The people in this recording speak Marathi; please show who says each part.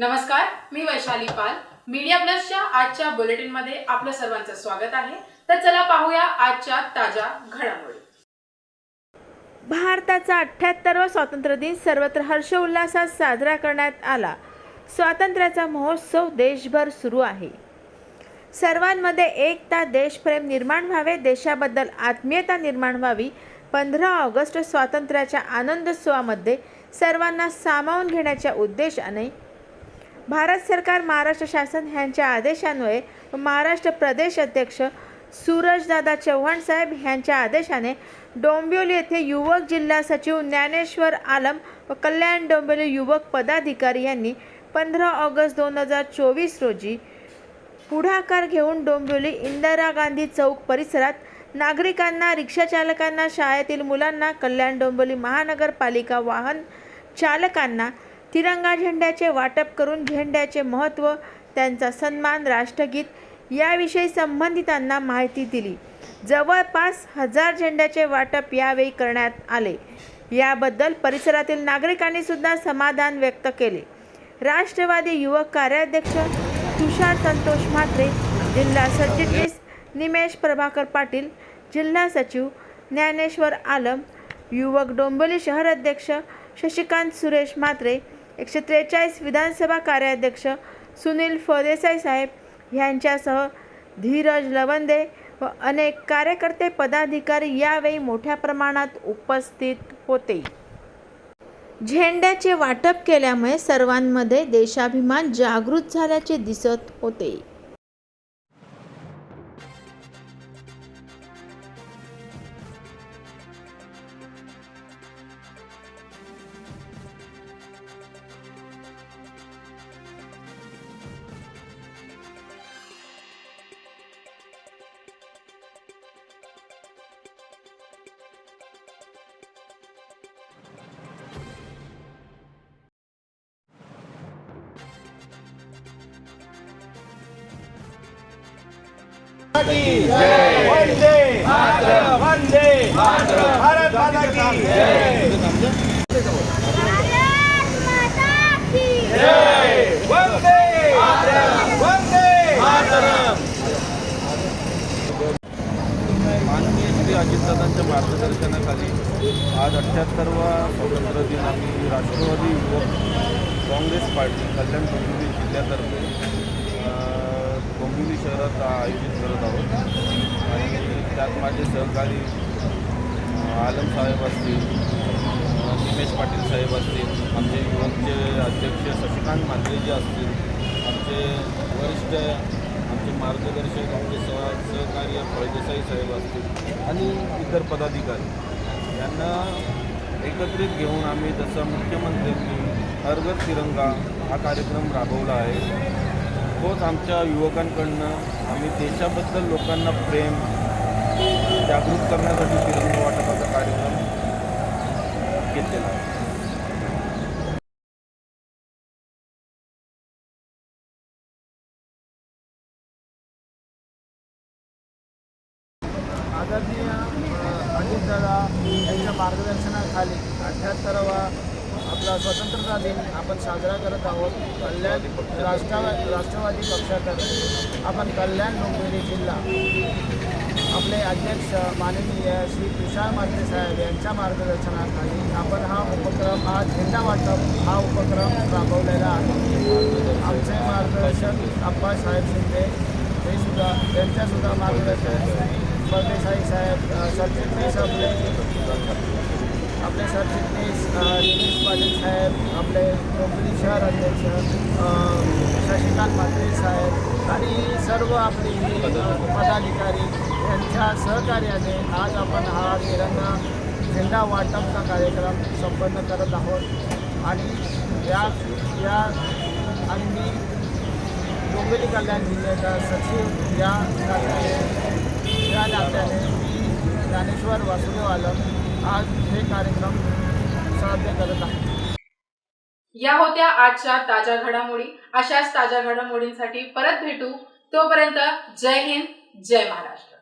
Speaker 1: नमस्कार मी वैशाली पाल. मीडिया प्लसच्या आजच्या बुलेटिनमध्ये आपलं सर्वांचं स्वागत आहे. तर चला पाहूया आजच्या ताज्या घडामोडी.
Speaker 2: भारताचा अठ्ठ्याहत्तरवा स्वातंत्र्य दिन सर्वत्र हर्षोल्लासात साजरा करण्यात आला. स्वातंत्र्याचा महोत्सव देशभर सुरू आहे. सर्वांमध्ये एकता देशप्रेम निर्माण व्हावे देशाबद्दल आत्मीयता निर्माण व्हावी पंधरा ऑगस्ट स्वातंत्र्याच्या आनंदोत्सवामध्ये सर्वांना सामावून घेण्याच्या उद्देशाने भारत सरकार महाराष्ट्र शासन ह्यांच्या आदेशान्वये महाराष्ट्र प्रदेश अध्यक्ष सूरजदादा चव्हाण साहेब ह्यांच्या आदेशाने डोंबिवली येथे युवक जिल्हा सचिव ज्ञानेश्वर आलम व कल्याण डोंबिवली युवक पदाधिकारी यांनी पंधरा ऑगस्ट दोन हजार चोवीस रोजी पुढाकार घेऊन डोंबिवली इंदिरा गांधी चौक परिसरात नागरिकांना रिक्षाचालकांना शाळेतील मुलांना कल्याण डोंबिवली महानगरपालिका वाहन चालकांना तिरंगा झेंड्याचे वाटप करून झेंड्याचे महत्त्व त्यांचा सन्मान राष्ट्रगीत याविषयी संबंधितांना माहिती दिली. जवळपास हजार झेंड्याचे वाटप यावेळी करण्यात आले. याबद्दल परिसरातील नागरिकांनी सुद्धा समाधान व्यक्त केले. राष्ट्रवादी युवक कार्याध्यक्ष तुषार संतोष म्हात्रे जिल्हा सरचिटणीस निमेश प्रभाकर पाटील जिल्हा सचिव ज्ञानेश्वर आलम युवक डोंबिवली शहर अध्यक्ष शशिकांत सुरेश म्हात्रे एकशे त्रेचाळीस विधानसभा कार्याध्यक्ष सुनील फळदेसाई साहेब यांच्यासह धीरज लवंदे व अनेक कार्यकर्ते पदाधिकारी यावेळी मोठ्या प्रमाणात उपस्थित होते. झेंड्याचे वाटप केल्यामुळे सर्वांमध्ये देशाभिमान जागृत झाल्याचे दिसत होते.
Speaker 3: अजितदादांच्या मार्गदर्शनाखाली आज अठ्ठ्याहत्तरवा स्वातंत्र्य दिन आम्ही राष्ट्रवादी युवक काँग्रेस पार्टी कल्याण डोंबिवली जिल्ह्यातर्फे हिंगोली शहरात आयोजित करत आहोत. आणि त्यात माझे सहकारी आलम साहेब असतील निमेश पाटील साहेब असतील आमचे युवकचे अध्यक्ष शशिकांत मांद्रेजी असतील आमचे वरिष्ठ आमचे मार्गदर्शक आमचे सह सहकार्य फळदेसाई साहेब असतील आणि इतर पदाधिकारी. यांना एकत्रित घेऊन आम्ही जसं मुख्यमंत्र्यांनी हर तिरंगा हा कार्यक्रम राबवला आहे तोच आमच्या युवकांकडनं आम्ही देशाबद्दल लोकांना प्रेम जागृत करण्यासाठी तिरंगा वाटपाचा कार्यक्रम घेतलेला आहे.
Speaker 4: आदरणीय अजितदादा यांच्या मार्गदर्शनाखाली अठ्याहत्तरावा आपला स्वतंत्रता दिन आपण साजरा करत आहोत. कल्याण राष्ट्रवा राष्ट्रवादी पक्षातर्फे. आपण कल्याण डोंबिवली जिल्हा. आपले अध्यक्ष माननीय श्री तुषार मात्रे साहेब यांच्या मार्गदर्शनाखाली आपण हा उपक्रम हा झेंडा वाटप हा उपक्रम राबवलेला आहे. आमचे मार्गदर्शक अप्पासाहेब शिंदे हे सुद्धा त्यांच्यासुद्धा मार्गदर्शन परदेसाई साहेब अ, सरचिटणीस आपले आपले सरचिटणीस दिनेश पाटील साहेब आपले डोंबिवली शहर अध्यक्ष शशिकांत पाटील साहेब आणि सर्व आपले पदाधिकारी यांच्या सहकार्याने आज आपण हा तिरंगा झेंडा वाटपचा कार्यक्रम संपन्न करत आहोत. आणि या या आणि मी डोंबिवली कल्याण जिल्ह्याचा सचिव या नात्याने या नात्याने मी ज्ञानेश्वर वासुदेव आलम आज हे कार्यक्रम साध्य करत आहे.
Speaker 1: या होत्या आजच्या ताज्या घडामोडी. अशाच ताज्या घडामोडींसाठी परत भेटू. तोपर्यंत जय हिंद जय महाराष्ट्र.